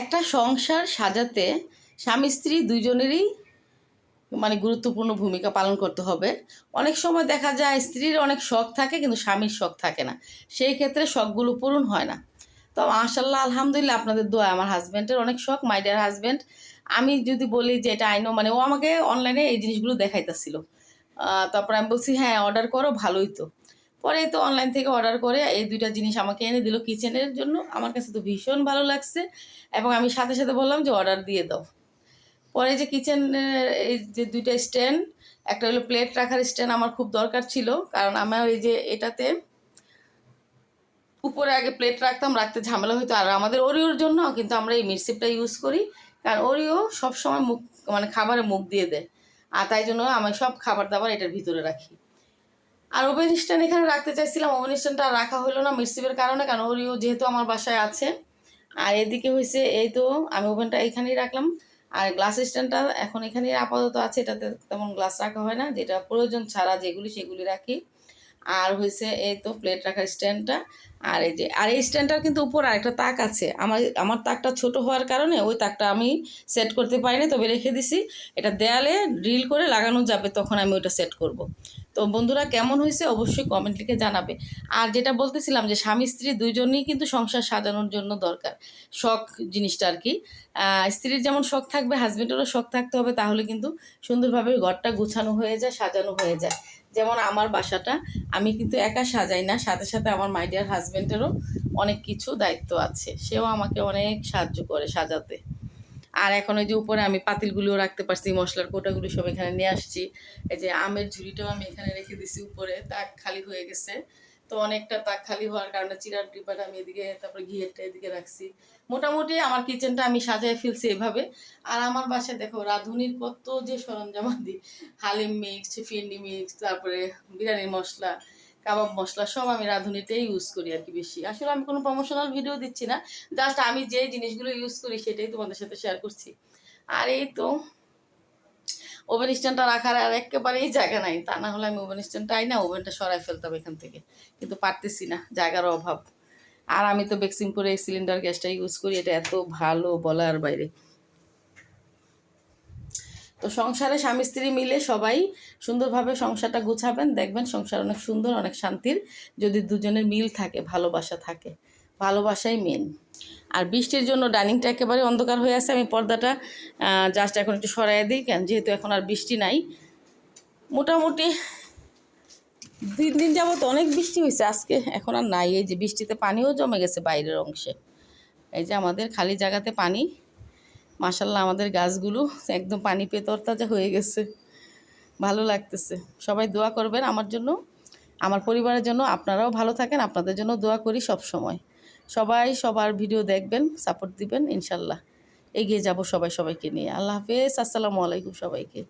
একটা সংসার সাজাতে স্বামী স্ত্রী দুজনেরই মানে গুরুত্বপূর্ণ ভূমিকা পালন করতে হবে। অনেক সময় দেখা যায় স্ত্রীর অনেক শখ থাকে কিন্তু স্বামীর শখ থাকে না। সেই ক্ষেত্রে শখগুলো পূরণ হয় না। তো মাশাল্লাহ আলহামদুলিল্লাহ আপনাদের দোয়া আমার হাজব্যান্ডের অনেক শখ মাই ডিয়ার হাজব্যান্ড আমি যদি বলি যে এটা আইনো মানে ও আমাকে অনলাইনে এই জিনিসগুলো দেখাইতেছিল। তারপর আমি বলছি হ্যাঁ অর্ডার করো, ভালোই তো। পরে তো অনলাইন থেকে অর্ডার করে এই দুইটা জিনিস আমাকে এনে দিল কিচেনের জন্য। আমার কাছে তো ভীষণ ভালো লাগছে এবং আমি সাথে সাথে বললাম যে অর্ডার দিয়ে দাও। পরে যে কিচেনের এই যে দুইটা স্ট্যান্ড একটা হলো প্লেট রাখার স্ট্যান্ড আমার খুব দরকার ছিল, কারণ আমার এই যে এটাতে উপরে আগে প্লেট রাখতাম, রাখতে ঝামেলা হতো আর আমাদের ওরিওর জন্য কিন্তু আমরা এই মিরসিপটা ইউজ করি, কারণ ওরিও সবসময় মুখ মানে খাবারে মুখ দিয়ে দেয়। আর তাই জন্য আমি সব খাবার দাবার এটার ভিতরে রাখি। আর ওভেন স্ট্যান্ড এখানে রাখতে চাইছিলাম ওভেন স্ট্যান্ডটা রাখা হলো না মিরসিপের কারণে, কারণ ওরিও যেহেতু আমার বাসায় আছে। আর এদিকে হয়েছে এই তো আমি ওভেনটা এখানেই রাখলাম। আর গ্লাস স্ট্যান্ডটা এখন এখানেই আপাতত আছে, এটাতে তেমন গ্লাস রাখা হয় না, যেটা প্রয়োজন ছাড়া যেগুলি সেগুলি রাখি। আর হয়েছে এই তো প্লেট রাখার স্ট্যান্ডটা। আর এই যে, আর এই স্ট্যান্ডটার কিন্তু উপর আরেকটা তাক আছে। আমার আমার তাকটা ছোট হওয়ার কারণে ওই তাকটা আমি সেট করতে পারিনি, তবে রেখে দিছি। এটা দেয়ালে ড্রিল করে লাগানো যাবে, তখন আমি ওটা সেট করব। তো বন্ধুরা, কেমন হয়েছে অবশ্যই কমেন্ট লিখে জানাবে। আর যেটা বলতেছিলাম যে, স্বামী, স্ত্রী দুইজনেই কিন্তু সংসার সাজানোর জন্য দরকার। শখ জিনিসটা আর কি। স্ত্রীর যেমন শখ থাকবে হাজব্যান্ডেরও শখ থাকতে হবে, তাহলে কিন্তু সুন্দরভাবে ঘরটা গুছানো হয়ে যায়, সাজানো হয়ে যায়। যেমন আমার বাসাটা, আমি কিন্তু একা সাজাই না, সাথে সাথে আমার মাই ডিয়ার হাজব্যান্ডেরও অনেক কিছু দায়িত্ব আছে। সেও আমাকে অনেক সাহায্য করে সাজাতে। আর এখন ওই যে উপরে আমি পাতিলগুলিও রাখতে পারছি, মশলার কোটাগুলো সব এখানে নিয়ে আসছি। এই যে আমের ঝুড়িটাও আমি এখানে রেখে দিছি উপরে তাক খালি হয়ে গেছে। তো অনেকটা তাক খালি হওয়ার কারণে চিরার ডিব্বাটা আমি এদিকে, তারপরে ঘিয়েরটা এদিকে রাখছি। মোটামুটি আমার কিচেনটা আমি সাজায় ফেলছি এভাবে। আর আমার বাসায় দেখো, রাঁধুনির কত যে সরঞ্জাম সরঞ্জামাদি। হালিম মিক্স ফিন্ডি মিক্স তারপরে বিরিয়ানির মশলা কাবাব মশলা সব আমি রাঁধুনিটাই ইউজ করি আর কি বেশি। আসলে আমি কোনো প্রমোশনাল ভিডিও দিচ্ছি না জাস্ট আমি যে জিনিসগুলো ইউজ করি সেটাই তোমাদের সাথে শেয়ার করছি। আর এই তো ওভেন স্ট্যান্ডটা রাখার আর একেবারেই জায়গা নাই, তা না হলে আমি ওভেন স্ট্যান্ডটা আই না ওভেনটা সরাই ফেলতাম এখান থেকে। কিন্তু পারতেছি না, জায়গার অভাব। আর আমি তো বেক্সিমপুরে এই সিলিন্ডার গ্যাসটা ইউজ করি, এটা এত ভালো বলার বাইরে। তো সংসারে স্বামী স্ত্রী মিলে সবাই সুন্দরভাবে সংসারটা গুছাবেন। দেখবেন সংসার অনেক সুন্দর, অনেক শান্তির। যদি দুজনের মিল থাকে, ভালোবাসা থাকে, ভালোবাসাই মেন আর বৃষ্টির জন্য ডাইনিংটা একেবারে অন্ধকার হয়ে আছে। আমি পর্দাটা জাস্ট এখন একটু সরাই দিই, কেন যেহেতু এখন আর বৃষ্টি নাই। মোটামুটি তিন দিন যাবত অনেক বৃষ্টি হয়েছে আজকে এখন আর নাই। এই যে বৃষ্টিতে পানিও জমে গেছে বাইরের অংশে। এই যে আমাদের খালি জায়গাতে পানি। মাসাল্লাহ আমাদের গাছগুলো একদম পানি পেয়ে তরতাজা হয়ে গেছে। ভালো লাগতেছে। সবাই দোয়া করবেন আমার জন্য, আমার পরিবারের জন্য। আপনারাও ভালো থাকেন, আপনাদের জন্য দোয়া করি সব সময়। সবাই সবার ভিডিও দেখবেন সাপোর্ট দিবেন ইনশাল্লাহ এগিয়ে যাব সবাই সবাইকে নিয়ে। আল্লাহ হাফেজ, আসসালামু আলাইকুম সবাইকে।